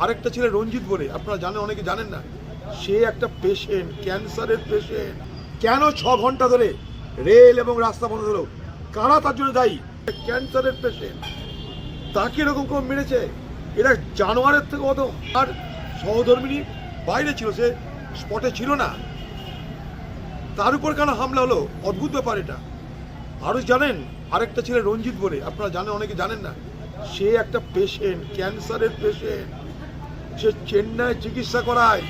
আরেকটা ছেলে রঞ্জিত বলে, আপনারা জানেন, অনেকে জানেন না। সে একটা পেশেন্ট ক্যান্সারের পেশেন্ট কেন ছ ঘণ্টা ধরে রেল এবং রাস্তা বন্ধ হলো? কারা তার জন্য দায়ী? ক্যান্সারের পেশেন্ট তাকে এরকম করে মেরেছে? এরা জানোয়ারের থেকে অত আর সহধর্মিনী বাইরে ছিল, সে স্পটে ছিল না। তার উপর কেন হামলা হলো? অদ্ভুত ব্যাপার এটা। আরও জানেন, আরেকটা ছেলে রঞ্জিত বলে, আপনারা জানেন, অনেকে জানেন না। সে একটা পেশেন্ট ক্যান্সারের পেশেন্ট সে চেন্নাই চিকিৎসা করায়।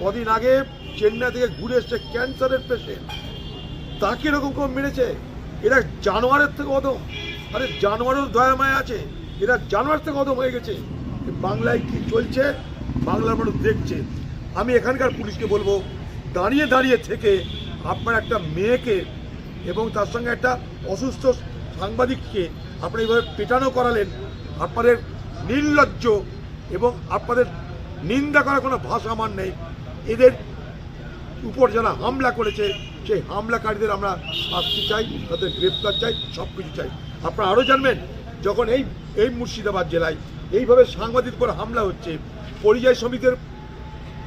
কদিন আগে চেন্নাই থেকে ঘুরে এসছে ক্যান্সারের পেশেন্ট তাকে এরকম করে মেরেছে? এরা জানোয়ারের থেকে অদম আরে জানোয়ারের দয়া মায়া আছে। এরা জানোয়ার থেকে অদম হয়ে গেছে। বাংলায় কি চলছে? বাংলার মানুষ দেখছে। আমি এখানকার পুলিশকে বলব, দাঁড়িয়ে দাঁড়িয়ে থেকে আপনার একটা মেয়েকে এবং তার সঙ্গে একটা অসুস্থ সাংবাদিককে আপনি এইভাবে পেটানো করালেন। আপনাদের নির্লজ্জ এবং আপনাদের নিন্দা করার কোনো ভাষা আমার নেই। এদের উপর যারা হামলা করেছে, সেই হামলাকারীদের আমরা শাস্তি চাই, তাদের গ্রেপ্তার চাই সব কিছু চাই। আপনারা আরও জানবেন, যখন এই এই মুর্শিদাবাদ জেলায় এইভাবে সাংবাদিক উপর হামলা হচ্ছে, পরিযায়ী শ্রমিকদের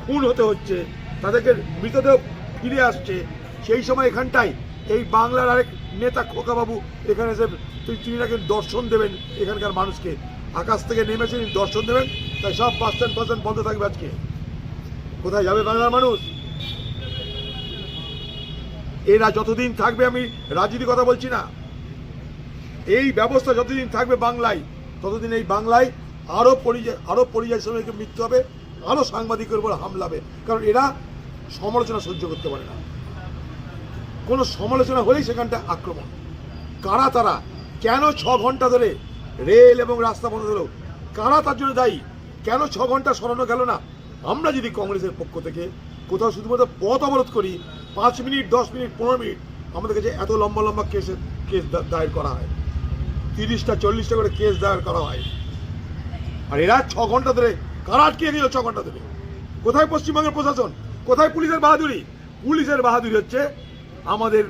খুন হতে হচ্ছে, তাদেরকে মৃতদেহ ফিরে আসছে, সেই সময় এখানটায় এই বাংলার আরেক নেতা খোকাবাবু, এখানে এসে তিনি নাকি দর্শন দেবেন এখানকার মানুষকে। আকাশ থেকে নেমেছে তিনি দর্শন দেবেন তাই সব ফাস স্ট্যান্ড বন্ধ থাকবে আজকে। কোথায় যাবে বাংলার মানুষ? এরা যতদিন থাকবে, আমি রাজনীতি কথা বলছি না। এই ব্যবস্থা যতদিন থাকবে বাংলায়, ততদিন এই বাংলায় আরও পরিযায় আরও পরিযায়ী শ্রমিকের মৃত্যু হবে আরও সাংবাদিকের উপর হামলা হবে। কারণ এরা সমালোচনা সহ্য করতে পারে না। কোনো সমালোচনা হলেই সেখানটা আক্রমণ। কারা তারা? কেন ছ ঘণ্টা ধরে রেল এবং রাস্তা বন্ধ হলো? কারা তার জন্য দায়ী? কেন ছ ঘণ্টা সরানো গেল না? আমরা যদি কংগ্রেসের পক্ষ থেকে কোথাও শুধুমাত্র পথ অবরোধ করি, পাঁচ মিনিট, দশ মিনিট, পনেরো মিনিট, আমাদের কাছে এত লম্বা লম্বা কেসের কেস দায়ের করা হয়। তিরিশটা, চল্লিশটা করে কেস দায়ের করা হয়। আর এরা ছ ঘণ্টা ধরে কারা আটকে দিল ছ ঘণ্টা ধরে? কোথায় পশ্চিমবঙ্গের প্রশাসন? কোথায় পুলিশের বাহাদুরি? পুলিশের বাহাদুরি হচ্ছে আমাদের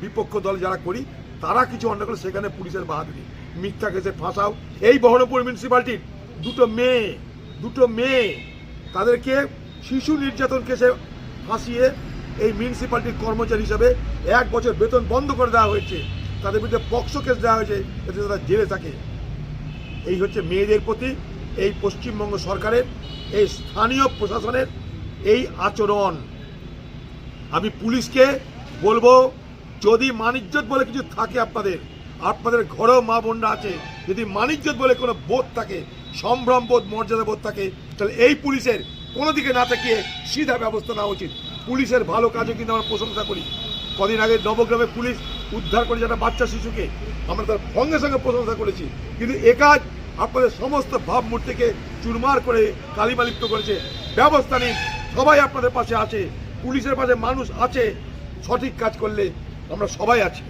বিপক্ষ দল যারা করি, তারা কিছু অন্য করে সেখানে পুলিশের বাহাদুরি। মিথ্যা কেসে ফাঁসাও। এই বহরমপুর মিউনিসিপ্যালিটির দুটো মেয়ে দুটো মেয়ে, তাদেরকে শিশু নির্যাতন কেসে ফাঁসিয়ে এই মিউনিসিপ্যালিটির কর্মচারী হিসাবে এক বছর বেতন বন্ধ করে দেওয়া হয়েছে। তাদের বিরুদ্ধে পক্সো কেস দেওয়া হয়েছে যাতে তারা জেলে থাকে। এই হচ্ছে মেয়েদের প্রতি এই পশ্চিমবঙ্গ সরকারের, এই স্থানীয় প্রশাসনের এই আচরণ। আমি পুলিশকে বলব, যদি মানিজ্যত বলে কিছু থাকে আপনাদের আপনাদের ঘরেও মা বোনরা আছে, যদি মানিজ্যত বলে কোনো বোধ থাকে সম্ভ্রম বোধ মর্যাদা বোধ থাকে, তাহলে এই পুলিশের কোনো দিকে না তাকিয়ে সিধা ব্যবস্থা নেওয়া উচিত। পুলিশের ভালো কাজে কিন্তু আমরা প্রশংসা করি। কদিন আগে নবগ্রামে পুলিশ উদ্ধার করে একটা বাচ্চা শিশুকে, আমরা তার সঙ্গে সঙ্গে প্রশংসা করেছি। কিন্তু এ কাজ আপনাদের সমস্ত ভাবমূর্তিকে চুরমার করে কালিমালিপ্ত করেছে। ব্যবস্থা নিন, সবাই আপনাদের পাশে আছে, পুলিশের পাশে মানুষ আছে, সঠিক কাজ করলে আমরা সবাই আছি।